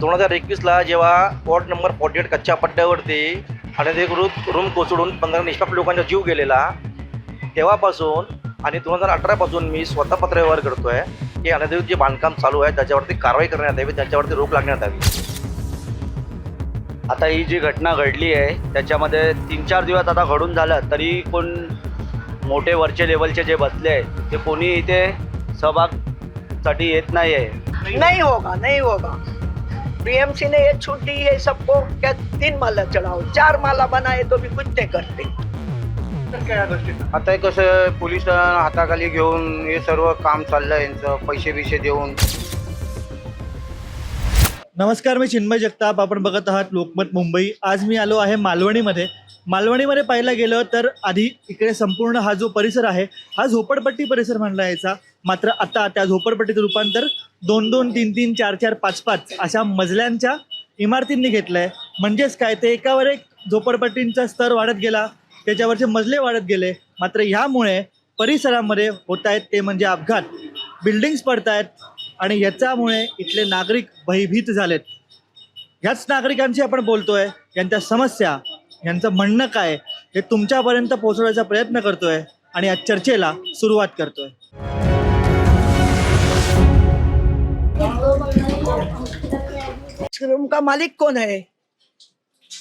दोन हजार एकवीसला जेव्हा वॉर्ड नंबर फॉर्टी एट कच्च्या पट्ट्यावरती अनधिकृत रूम कोसळून पंधरा निष्पाप लोकांचा जीव गेलेला तेव्हापासून आणि दोन हजार अठरापासून मी स्वतः पत्रव्यवहार करतो आहे की अनधिकृत जे बांधकाम चालू आहे त्याच्यावरती कारवाई करण्यात यावी त्याच्यावरती रोख लागण्यात यावी. आता ही जी घटना घडली आहे त्याच्यामध्ये तीन चार दिवस आता घडून झालं तरी कोण मोठे वरचे लेवलचे जे बसले आहेत ते कोणी इथे सहभागसाठी येत नाही आहे नहीं होगा नहीं होगा. बीएमसी ने ये छूट दी है सबको क्या तीन माला चढ़ाओ चार माला बनाए तो भी कुछ नहीं करते. आता हे कसं पोलीस हाताखाली घेऊन हे सर्व काम चाललंय यांचं पैसे बिशे देऊन. नमस्कार मी चिन्मय जगताप. आपण बघत आहात लोकमत मुंबई. आज मी आलो आहे मालवणीमध्ये. मालवणीमध्ये पाहायला गेलं तर आधी इकडे संपूर्ण हा जो परिसर आहे हा झोपडपट्टी परिसर म्हणला यायचा. मात्र आता त्या झोपडपट्टीचं रूपांतर दोन दोन तीन तीन चार चार पाच पाच अशा मजल्यांच्या इमारतींनी घेतलंय. म्हणजेच काय ते एकावर एक झोपडपट्टींचा स्तर वाढत गेला त्याच्यावरचे मजले वाढत गेले. मात्र ह्यामुळे परिसरामध्ये होत आहेत ते म्हणजे अपघात. बिल्डिंग्स पडत आहेत आणि याच्यामुळे इथले नागरिक भयभीत झालेत. ह्याच नागरिकांशी आपण बोलतोय यांच्या समस्या यांचं म्हणणं काय हे तुमच्यापर्यंत पोहोचवण्याचा प्रयत्न करतोय आणि या चर्चेला सुरुवात करतोय. रूम का मालिक कौन है?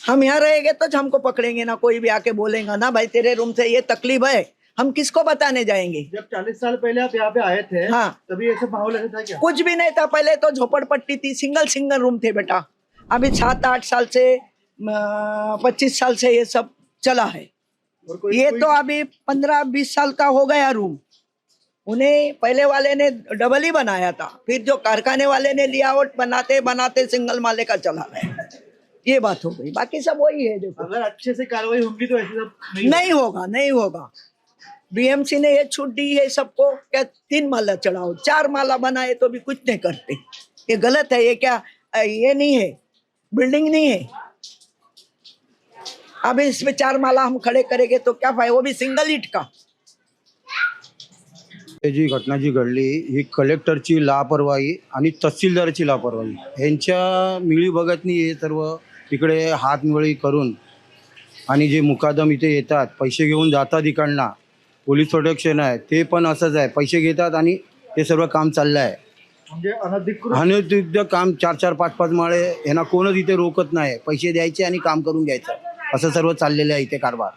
हम यहाँ रहेंगे तो हमको पकड़ेंगे ना कोई भी आके बोलेगा ना भाई तेरे रूम से ये तकलीफ़ है हम किसको बताने जाएँगे? जब 40 साल पहले आप यहाँ पे आए थे हाँ। तभी ऐसा माहौल था क्या? कुछ भी नहीं था पहले तो झोपड़पट्टी थी सिंगल सिंगल रूम थे बेटा। अभी सात आठ साल से पच्चीस साल से ये सब चला है। और कोई- ये कोई- तो अभी पंद्रह बीस साल का हो गया रूम उन्हें पहले वाले ने डबल ही बनाया था। फिर जो कारखाने वाले ने लियावट बनाते बनाते सिंगल माले का चला गया। ये बात हो गई। बाकी सब वही है देखो। अगर अच्छे से कार्रवाई होगी तो ऐसे सब नहीं नहीं होगा नहीं होगा। बीएमसी ने ये छूट दी है सबको क्या तीन माला चढ़ाओ चार माला बनाए तो भी कुछ नहीं करते। ये गलत है ये क्या ये नहीं है बिल्डिंग नहीं है। अब इसमें चार माला हम खड़े करेंगे तो क्या फ़ायदा? वो भी सिंगल ईट का हे जी घटना जी घडली ही कलेक्टरची लापरवाही आणि तहसीलदाराची लापरवाही. यांच्या मिळीभगतनी हे सर्व इकडे हातमिळी करून आणि जे मुकादम इथे येतात पैसे घेऊन जातात इकडनं पोलीस प्रोटेक्शन आहे ते पण असंच आहे. पैसे घेतात आणि हे सर्व काम चाललं आहे. म्हणजे अनधिकृत अनधिकृत काम चार चार पाच पाच माळे यांना कोणच इथे रोकत नाही. पैसे द्यायचे आणि काम करून घ्यायचं. असं सर्व चाललेलं आहे इथे कारभार.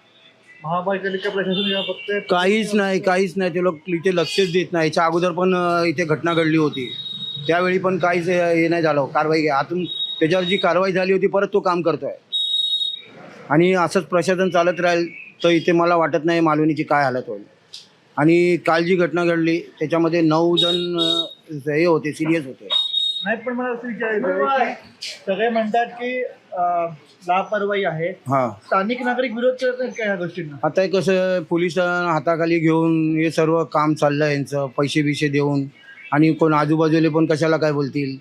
महापालिका प्रशासन फक्त काहीच नाही काहीच नाही. ते लोक इथे लक्षच देत नाही. याच्या अगोदर पण अं, इथे घटना घडली होती. त्यावेळी पण काहीच हे हे नाही झालं. कारवाई आतून त्याच्यावर जी कारवाई झाली होती परत तो काम करतोय. आणि असंच प्रशासन चालत राहील तर इथे मला वाटत नाही मालवणीची काय हालत होईल. आणि काल जी घटना घडली त्याच्यामध्ये नऊ जण अं, हे होते सिरियस होते. नाही पण मला असं विचारायचं आहे की सगळे म्हणतात की अं, लापरवाही आहे. हां. स्थानिक नागरिक विरोध करत नाहीत का ह्या गोष्टींना? आता हे कसं पोलीस हाताखाली घेऊन हे सर्व काम चाललं यांचं पैसे बिशे देऊन. आणि कोण आजूबाजूले पण कशाला काय बोलतील?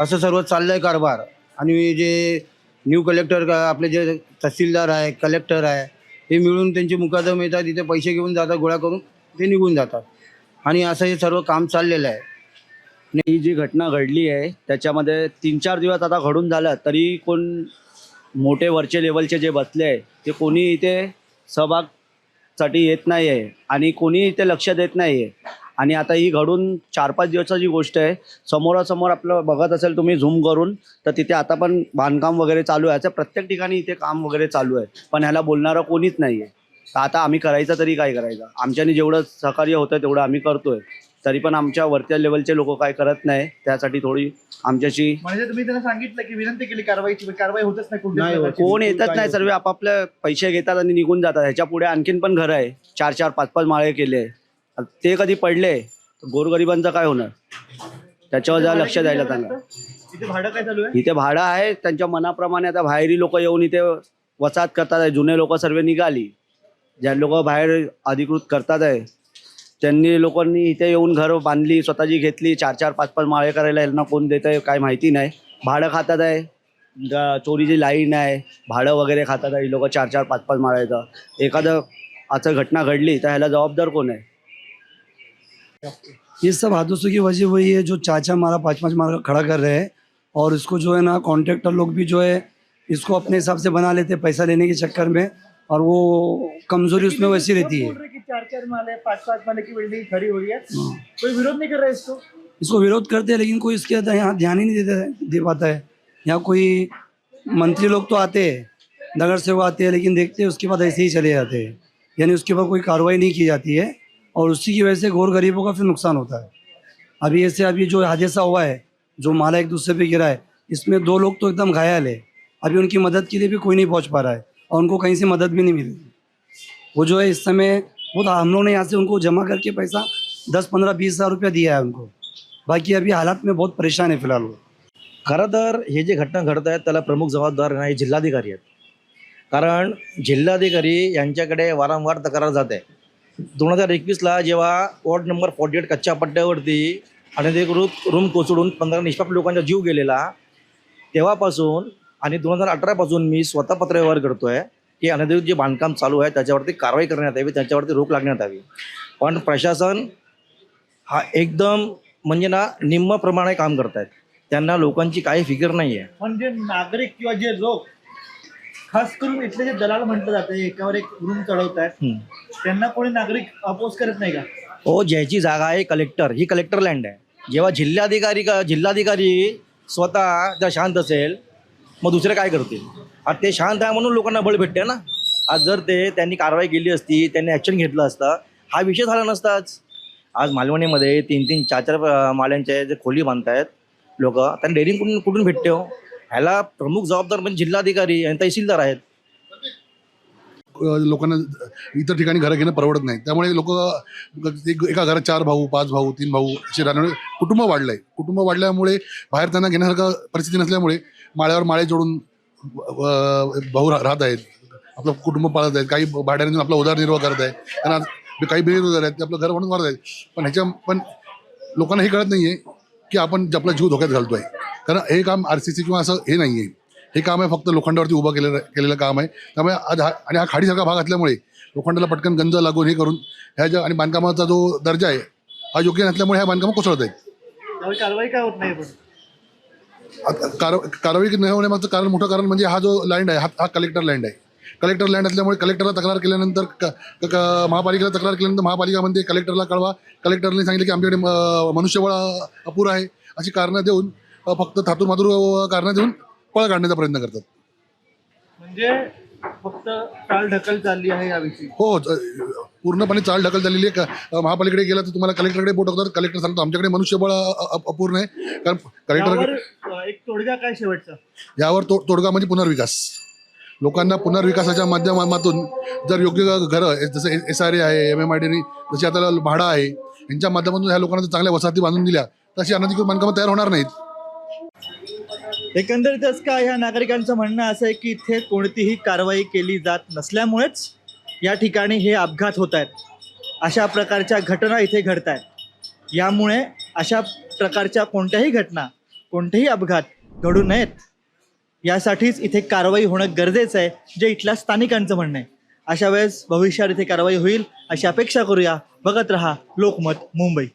असं सर्व चाललं आहे कारभार. आणि जे न्यू कलेक्टर आपले जे तहसीलदार आहे कलेक्टर आहे हे मिळून त्यांचे मुकादम येतात इथे पैसे घेऊन जातात गोळा करून ते निघून जातात. आणि असं हे सर्व काम चाललेलं आहे. ही जी घटना घडली आहे त्याच्यामध्ये तीन चार दिवस आता घडून झालं तरी कोण मोठे वरचे लेवलचे जे बसले आहे ते कोणी इथे सहभागसाठी येत नाही आहे आणि कोणी इथे लक्ष देत नाही आहे आणि आता ही घडून चार पाच दिवसाची गोष्ट आहे. समोरासमोर आपलं बघत असेल तुम्ही झूम करून तर तिथे आता पण बांधकाम वगैरे चालू आहे. असं प्रत्येक ठिकाणी इथे काम वगैरे चालू आहे. पण ह्याला बोलणारं कोणीच नाही आहे तर आता आम्ही करायचं तरी काय करायचं? आमच्यानी जेवढं सहकार्य होतं तेवढं आम्ही करतोय. तरी पण आमच्या वरच्या लेवलचे लोक काय करत नाही त्यासाठी थोडी आमच्याशी म्हणजे तुम्ही त्यांना सांगितलं की विनंती केली कारवाईची पण कारवाई होतच नाही. प्रकारची. कोण येतच नाही सर्व आपापले पैसे घेतात आणि निघून जातात. ह्याच्या पुढे आणखीन पण घरं आहे. चार चार पाच पाच माळे केले. आता ते कधी पडले तर गोरगरिबांचं काय होणार? त्याच्यावर जरा लक्ष द्यायला सांगा इथे भाडं काय चालू आहे? इथे भाडं आहे त्यांच्या मनाप्रमाणे आता बाहेरी लोक येऊन इथे वसाहत करतात आहे. जुने लोक सर्व निघाली. ज्या लोक बाहेर अधिकृत करतात आहे त्यांनी लोकांनी इथे येऊन घर बांधली स्वतःची घेतली चार चार पाच पाच माळे करायला यांना कोण देत आहे काय माहिती नाही. भाडं खातात आहे ग- चोरीची लाईन आहे भाडं वगैरे खातात आहे लोक चार चार पाच पाच माळ्याचं. एखादं असं घटना घडली तर ह्याला जबाबदार कोण आहे? ये सब हादसों की वजह वही है जो चाचा मारा पाँच पाँच मारा खड़ा कर रहे हैं। और इसको जो है ना कॉन्ट्रैक्टर लोग भी जो है इसको अपने हिसाब से बना लेते हैं पैसा लेने के चक्कर में। और वो कमजोरी उसमें वैसी रहती है। चार चार माले पाँच पाँच माले की बिल्डिंग खड़ी हो रही है। हाँ। कोई विरोध नहीं कर रहा है इसको? इसको विरोध करते हैं लेकिन कोई इसके अंदर यहाँ ध्यान ही नहीं देता दे पाता है। यहाँ कोई मंत्री लोग तो आते हैं नगर सेवक आते हैं लेकिन देखते हैं उसके बाद ऐसे ही चले जाते हैं। यानी उसके ऊपर कोई कार्रवाई नहीं की जाती है और उसी की वजह से गौर गरीबों का फिर नुकसान होता है। अभी ऐसे अभी जो हादसा हुआ है जो माला एक दूसरे पे गिरा है इसमें दो लोग तो एकदम घायल है। अभी उनकी मदद के लिए भी कोई नहीं पहुँच पा रहा है और उनको कहीं से मदद भी नहीं मिल। रही वो जो है इस समय वो तो हम लोग ने यहाँ से उनको जमा करके पैसा दस पंद्रह बीस हज़ार रुपया दिया है उनको। बाकी अभी हालात में बहुत परेशान है फिलहाल वो। खरं तर हे जे घटना घडत आहेत त्याला प्रमुख जबाबदार नाही जिल्हाधिकारी आहेत. कारण जिल्हाधिकारी यांच्याकडे वारंवार तक्रार जात. आहे दोन हजार एकवीसला जेव्हा वॉर्ड नंबर फॉर्टी एट कच्च्या पट्ट्यावरती अनधिकृत रूम कोसळून पंधरा निष्पाप लोकांचा जीव गेलेला तेव्हापासून आणि दोन हजार अठरापासून मी स्वतः पत्रव्यवहार करतो आहे की अनधिकृत जे बांधकाम चालू आहे त्याच्यावरती कारवाई करण्यात यावी त्याच्यावरती रोख लागण्यात यावी. पण प्रशासन हा एकदम म्हणजे ना निम्म प्रमाणे काम करत आहेत त्यांना लोकांची काही फिकर नाही आहे म्हणजे नागरिक किंवा जे लोक खास करून इथले जे दलाल म्हटलं जातं एकावर एक रूम चढवत आहेत हम्म. त्यांना कोणी नागरिक अपोज करत नाही का? हो ज्याची जागा आहे कलेक्टर ही कलेक्टर लँड आहे. जेव्हा जिल्हाधिकारी का जिल्हाधिकारी स्वतः जर शांत असेल मग दुसरे काय करतील आता ते शांत आहे म्हणून लोकांना बळ भेटते ना. आज जर ते त्यांनी कारवाई केली असती त्यांनी ॲक्शन घेतलं असतं हा विषय झाला नसताच आज. मालवणीमध्ये तीन तीन चार चार माल्यांच्या जे खोली बांधतायत लोक त्यांना डेअरिंग कुठून कुठून भेटते हो? ह्याला प्रमुख जबाबदार म्हणजे जिल्हाधिकारी आणि तहसीलदार आहेत. लोकांना इतर ठिकाणी घरं घेणं परवडत नाही. त्यामुळे लोक एका घरात चार भाऊ पाच भाऊ तीन भाऊ असे राहण्यामुळे कुटुंब वाढलंय. कुटुंब वाढल्यामुळे बाहेर त्यांना घेण्यासारखं परिस्थिती नसल्यामुळे माळ्यावर माळे जोडून भाऊ रा- राहत आहेत. आपलं कुटुंब पाळत आहेत. काही भाड्याने आपला उदरनिर्वाह करत आहेत. त्यांना काही बेरोजगार आहेत. ते आपलं घर म्हणून मारत आहेत. पण ह्याच्या पण लोकांना हे कळत नाही आहे की आपण आपला जीव धोक्यात घालतोय. कारण हे काम आर सी सी किंवा असं हे नाही आहे हे काम आहे फक्त लोखंडावरती उभं केलेलं केलेलं काम आहे. त्यामुळे आज हा आणि हा खाडीसारखा भाग असल्यामुळे लोखंडाला पटकन गंज लागून हे करून ह्या ज्या आणि बांधकामाचा जो दर्जा आहे हा योग्य नसल्यामुळे ह्या बांधकामं कोसळत आहेत. कारवाई काय होत नाही कारवाई न होण्यामागचं कारण मोठं कारण म्हणजे हा जो लँड आहे हा हा कलेक्टर लँड आहे. कलेक्टर लँड असल्यामुळे कलेक्टरला तक्रार केल्यानंतर क- क- महापालिकेला तक्रार केल्यानंतर महापालिका म्हणते कलेक्टरला कळवा. कलेक्टरने सांगितलं की आमच्याकडे मनुष्यबळ अपुरं आहे. अशी कारणं देऊन फक्त थातूर मातूर कारणं देऊन पळ काढण्याचा प्रयत्न करतात. म्हणजे फक्त टाळ ढकल चालली आहे याविषयी. हो ज- पूर्णपणे चाल ढकल झालेली आहे. क- महापालिकेकडे गेला तर तुम्हाला कलेक्टरकडे बोट होतात. कलेक्टर सांगतो आमच्याकडे मनुष्यबळ अ- अ- अपूर्ण आहे. कारण कलेक्टर यावर अ, एक तोडगा काय शेवटचा? यावर तो तोडगा म्हणजे पुनर्विकास. लोकांना पुनर्विकासाच्या माध्यमातून जर योग्य घरं जसं एस आर ए आहे एम एम आय डी जशी आता भाडा आहे यांच्या माध्यमातून ह्या लोकांना जर चांगल्या वसाहती बांधून दिल्या तर अशी अनधिकृत बांधकामं तयार होणार नाहीत. एकंदरीतच काय ह्या नागरिकांचं म्हणणं असं आहे की इथे कोणतीही कारवाई केली जात नसल्यामुळेच या ठिकाणी हे अपघात होत आहेत. अशा प्रकारच्या घटना इथे घडत आहेत. यामुळे अशा प्रकारच्या कोणत्याही घटना कोणतेही अपघात घडू नयेत. यासाठीच इथे कारवाई होणं गरजेचं आहे जे इथल्या स्थानिकांचं म्हणणं आहे. अशा वेळेस भविष्यात इथे कारवाई होईल अशी अपेक्षा करूया. बघत रहा लोकमत मुंबई.